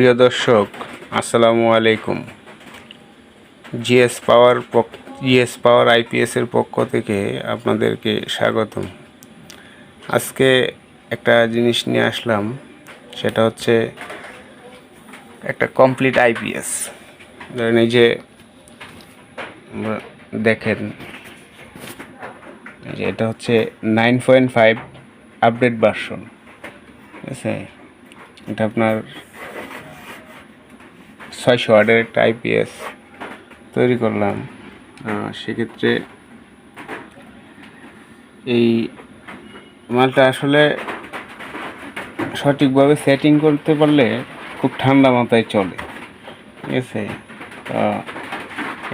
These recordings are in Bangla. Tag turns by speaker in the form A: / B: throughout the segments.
A: প্রিয় দর্শক, আসসালামু আলাইকুম। জিএস পাওয়ার জিএস পাওয়ার আইপিএসের পক্ষ থেকে আপনাদেরকে স্বাগতম। আজকে একটা জিনিস নিয়ে আসলাম, সেটা হচ্ছে একটা কমপ্লিট আইপিএস। ধরেন এই যে দেখেন যে এটা হচ্ছে nine point five update version. ঠিক আছে? এটা আপনার ছয়শো ওয়ার্ডের একটা আইপিএস তৈরি করলাম। সেক্ষেত্রে এই মালটা আসলে সঠিকভাবে সেটিং করতে পারলে খুব ঠান্ডা মাথায় চলে। ঠিক আছে?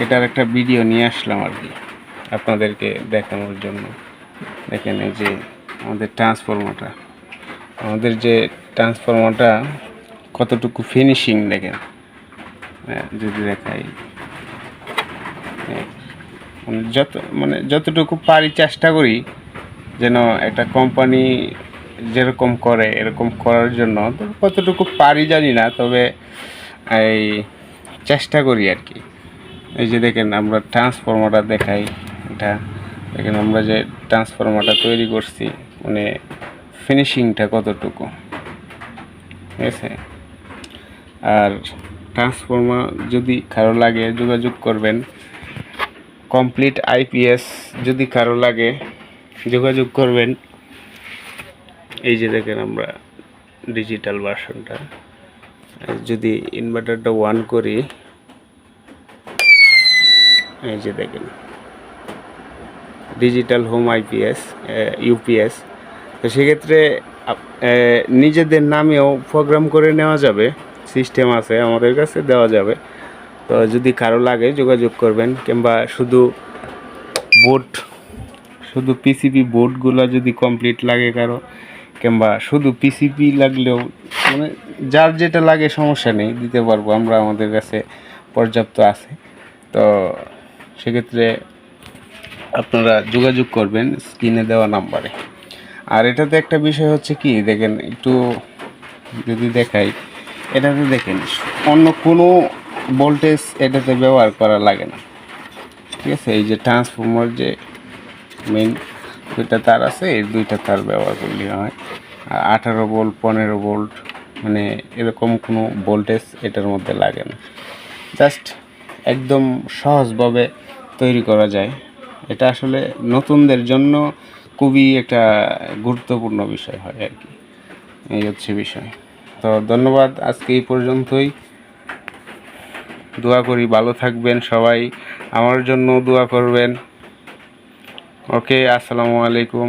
A: এটার একটা ভিডিও নিয়ে আসলাম আর কি আপনাদেরকে দেখানোর জন্য। দেখেন এই যে আমাদের ট্রান্সফরমারটা আমাদের যে ট্রান্সফরমারটা কতটুকু ফিনিশিং দেখেন। যদি দেখাই। মানে যত মানে যতটুকু পারি চেষ্টা করি যেন একটা কোম্পানি যেরকম করে, এরকম করার জন্য কতটুকু পারি জানি না, তবে এই চেষ্টা করি আর কি। এই যে দেখেন, আমরা ট্রান্সফর্মারটা দেখাই। এটা দেখেন, আমরা যে ট্রান্সফর্মারটা তৈরি করছি মানে ফিনিশিংটা কতটুকু? ঠিক আছে? আর ট্রান্সফর্মার যদি কারও লাগে, যোগাযোগ করবেন। কমপ্লিট আইপিএস যদি কারও লাগে, যোগাযোগ করবেন। এই যে দেখেন আমরা ডিজিটাল ভার্সনটা যদি ইনভার্টারটা ওয়ান করি, এই যে দেখেন। ডিজিটাল হোম আইপিএস ইউপিএস তো সেক্ষেত্রে নিজেদের নামেও প্রোগ্রাম করে নেওয়া যাবে। সিস্টেম আছে আমাদের কাছে দেওয়া যাবে। তো যদি কারও লাগে যোগাযোগ করবেন কিংবা শুধু বোর্ড শুধু পিসিপি বোর্ডগুলো যদি কমপ্লিট লাগে কারও, কিংবা শুধু পিসিপি লাগলেও মানে যার যেটা লাগে সমস্যা নেই, দিতে পারব, আমরা আমাদের কাছে পর্যাপ্ত আছে। তো সেক্ষেত্রে আপনারা যোগাযোগ করবেন স্ক্রিনে দেওয়া নাম্বারে। আর এটাতে একটা বিষয় হচ্ছে কি, দেখেন একটু যদি দেখাই এটাতে দেখেন, অন্য কোনো ভোল্টেজ এটাতে ব্যবহার করা লাগে না। ঠিক আছে? এই যে ট্রান্সফর্মার যে মেন দুইটা তার আছে, এই দুইটা তার ব্যবহার করলে হয়। আর আঠারো ভোল্ট পনেরো ভোল্ট মানে এরকম কোনো ভোল্টেজ এটার মধ্যে লাগে না। জাস্ট একদম সহজভাবে তৈরি করা যায়। এটা আসলে নতুনদের জন্য খুবই একটা গুরুত্বপূর্ণ বিষয় হয় আর কি। এই হচ্ছে বিষয়। তো ধন্যবাদ, আজকে এই পর্যন্তই। দোয়া করি, ভালো থাকবেন সবাই, আমার জন্য দোয়া করবেন। ওকে, আসসালামু আলাইকুম।